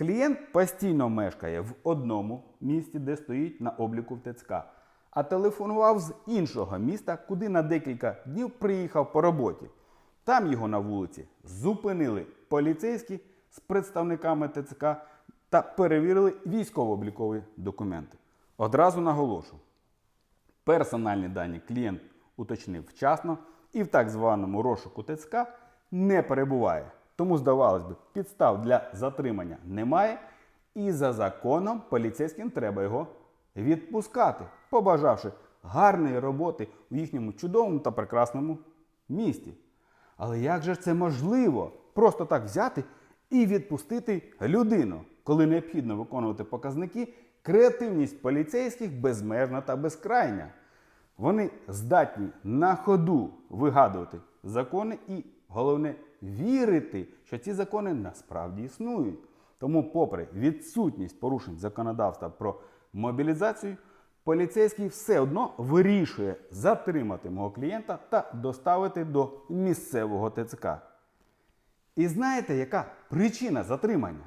Клієнт постійно мешкає в одному місті, де стоїть на обліку в ТЦК, а телефонував з іншого міста, куди на декілька днів приїхав по роботі. Там його на вулиці зупинили поліцейські з представниками ТЦК та перевірили військово-облікові документи. Одразу наголошу, персональні дані клієнт уточнив вчасно і в так званому розшуку ТЦК не перебуває. Тому, здавалось би, підстав для затримання немає, і за законом поліцейським треба його відпускати, побажавши гарної роботи в їхньому чудовому та прекрасному місті. Але як же це можливо просто так взяти і відпустити людину, коли необхідно виконувати показники, креативність поліцейських безмежна та безкрайня. Вони здатні на ходу вигадувати закони і, головне, вірити, що ці закони насправді існують. Тому, попри відсутність порушень законодавства про мобілізацію, поліцейський все одно вирішує затримати мого клієнта та доставити до місцевого ТЦК. І знаєте, яка причина затримання?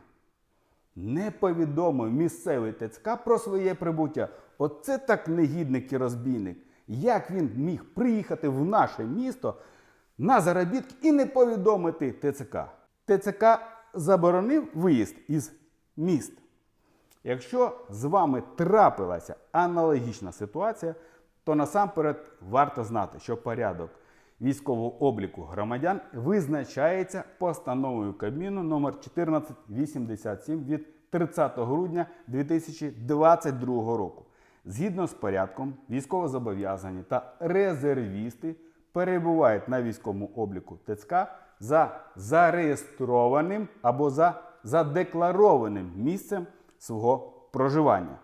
Не повідомив місцевий ТЦК про своє прибуття. Оце так негідник і розбійник. Як він міг приїхати в наше місто на заробітки і не повідомити ТЦК? ТЦК заборонив виїзд із міст. Якщо з вами трапилася аналогічна ситуація, то насамперед варто знати, що порядок військового обліку громадян визначається постановою Кабміну номер 1487 від 30 грудня 2022 року. Згідно з порядком, військовозобов'язані та резервісти перебувають на військовому обліку ТЦК за зареєстрованим або за задекларованим місцем свого проживання.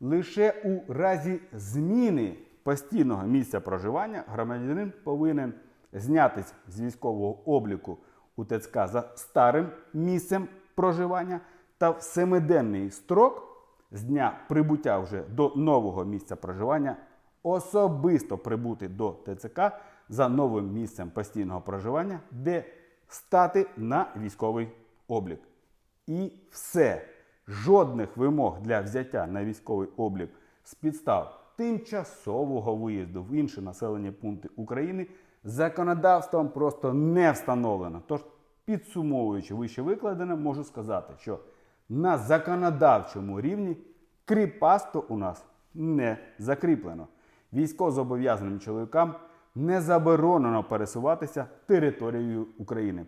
Лише у разі зміни постійного місця проживання громадянин повинен знятись з військового обліку у ТЦК за старим місцем проживання та в семиденний строк з дня прибуття вже до нового місця проживання особисто прибути до ТЦК за новим місцем постійного проживання, де стати на військовий облік. І все. Жодних вимог для взяття на військовий облік з підстав тимчасового виїзду в інші населені пункти України законодавством просто не встановлено. Тож, підсумовуючи вище викладене, можу сказати, що на законодавчому рівні кріпасто у нас не закріплено. Військовозобов'язаним чоловікам не заборонено пересуватися територією України.